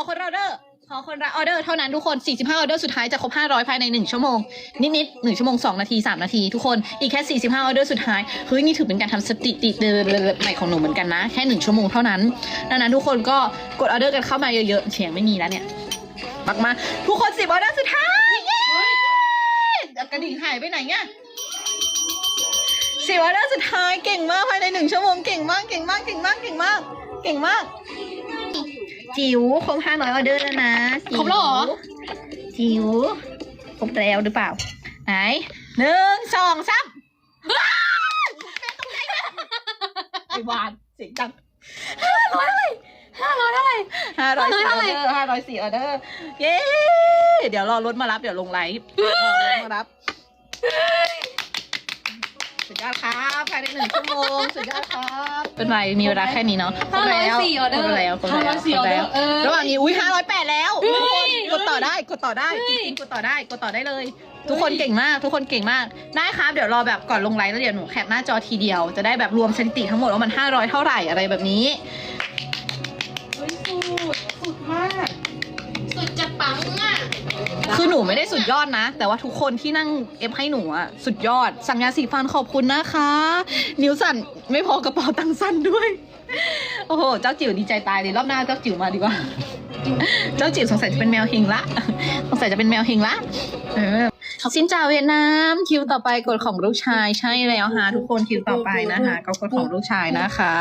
อคนออเดอร์ ขอคนละออเดอร์เท่านั้นทุกคน 45 ออเดอร์สุดท้ายจะครบ 500 ภายใน 1 ชั่วโมง นิดๆ1ชั่วโมง 2 นาที 3 นาที ทุกคน อีกแค่ 45 ออเดอร์สุดท้าย เฮ้ย นี่ถือเป็นการทำสถิติใหม่ของหนูเหมือนกันนะ แค่ 1 ชั่วโมงเท่านั้นดังนั้นทุกคนก็กดออเดอร์กันเข้ามาเยอะๆเสียงไม่มีแล้วเนี่ยมากมาทุกคน10ออเดอร์สุดท้ายเย้กระดิ่งหายไปไหนเนี่ยสิบออเดอร์สุดท้ายเก่งมากภายในหนึ่งชั่วโมงเก่งมากเก่งมากเก่งมากเก่งมากเก่งมาก จิ๋วครบห้าร้อยออเดอร์แล้วนะจิ๋ครบแล้วเหรอ จิ๋วครบแล้วหรือเปล่า ไหนหนึ่งสองสามไอ้วานเสียงดังห้าร้อยอะไรห้าร้อยอะไรห้าร้อยสี่ออเดอร์ห้าร้อยสี่ออเดอร์เย้เดี๋ยวรอรถมารับเดี๋ยวลงไลฟ์รอรถมารับ สุดยอดครับภายในหนึ่งชั่วโมงสุดยอดครับเป็นไรมีเวลาแค่นี้เนาะห้าร้อยสี่ออเดอร์ครบแล้วครบแล้วห้าร้อยสี่ออเดอร์คบแล้วเออระหว่างนี้อุ้ยห้าร้อยแปดแล้วเฮ้ทุกคนยกดต่อได้กดต่อได้จริงๆกดต่อได้กดต่อได้เลย ทุกคนเก่งมาก ทุกคนเก่งมากได้ครับเดี๋ยวรอแบบก่อนลงไลฟ์แล้วเดี๋ยวหนูแคปหน้าจอทีเดียว จะได้แบบรวมสถิติทั้งหมดว่ามัน500เท่าไหร่อะไรแบบนี้เฮ้ยสุดสุดมาก นูไม่ได้สุดยอดนะ แต่ว่าทุกคนที่นั่งเอฟให้หนูอะสุดยอด สั่งยาสีฟันขอบคุณนะคะ นิ้วสั่นไม่พอกระเป๋าตังค์สั้นด้วย โอ้โห เจ้าจิ๋วดีใจตายเลยรอบหน้าเจ้าจิ๋วมาดีกว่า เจ้าจิ๋วสงสัยจะเป็นแมวเฮงละ สงสัยจะเป็นแมวเฮงละ เออสินจ่าเวียดนาม คิวต่อไปกดของลูกชายใช่แล้วฮะทุกคนคิวต่อไปนะคะก็กดของลูกชายนะคะ